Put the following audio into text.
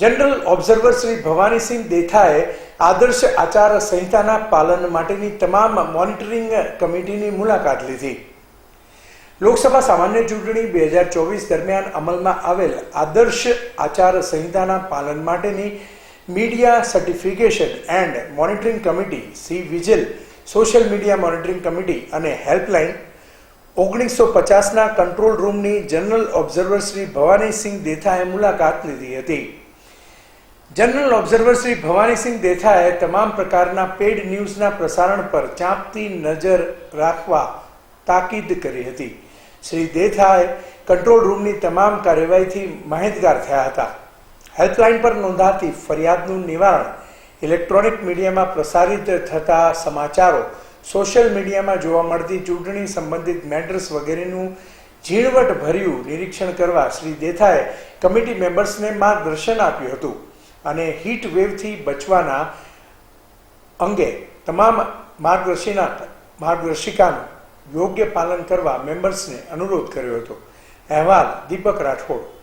General observer Shri Bhavanisingh દેથાએ આદર્શ આચાર સંહિતાના પાલન માટેની તમામ મોનિટરિંગ કમિટીની મુલાકાત લીધી. લોકસભા સામાન્ય ચૂંટણી બે હજાર ચોવીસ દરમિયાન અમલમાં આવેલ આદર્શ આચાર સંહિતાના પાલન માટેની media certification and monitoring committee C vigil social media monitoring committee અને હેલ્પલાઇન ઓગણીસો પચાસના કંટ્રોલ રૂમની જનરલ ઓબ્ઝર્વર શ્રી ભવાનીસિંહ દેથાએ મુલાકાત લીધી હતી. જનરલ ઓબ્ઝર્વર શ્રી ભવાનીસિંહ દેથાએ તમામ પ્રકારના પેડ ન્યૂઝના પ્રસારણ પર ચાંપતી નજર રાખવા તાકીદ કરી હતી. શ્રી દેથાએ કંટ્રોલ રૂમની તમામ કાર્યવાહીથી માહિતગાર થયા હતા. હેલ્પલાઇન પર નોંધાતી ફરિયાદનું નિવારણ ઇલેક્ટ્રોનિક મીડિયામાં પ્રસારિત થતા સમાચારો સોશિયલ મીડિયામાં જોવા મળતી ચૂંટણી સંબંધિત મેટર્સ વગેરેનું ઝીણવટ ભર્યું નિરીક્ષણ કરવા શ્રી દેથાએ કમિટી મેમ્બર્સને માર્ગદર્શન આપ્યું હતું. અને હીટ વેવથી બચવાના અંગે તમામ માર્ગદર્શિના માર્ગદર્શિકાનું યોગ્ય પાલન કરવા મેમ્બર્સને અનુરોધ કર્યો હતો. અહેવાલ દીપક રાઠોડ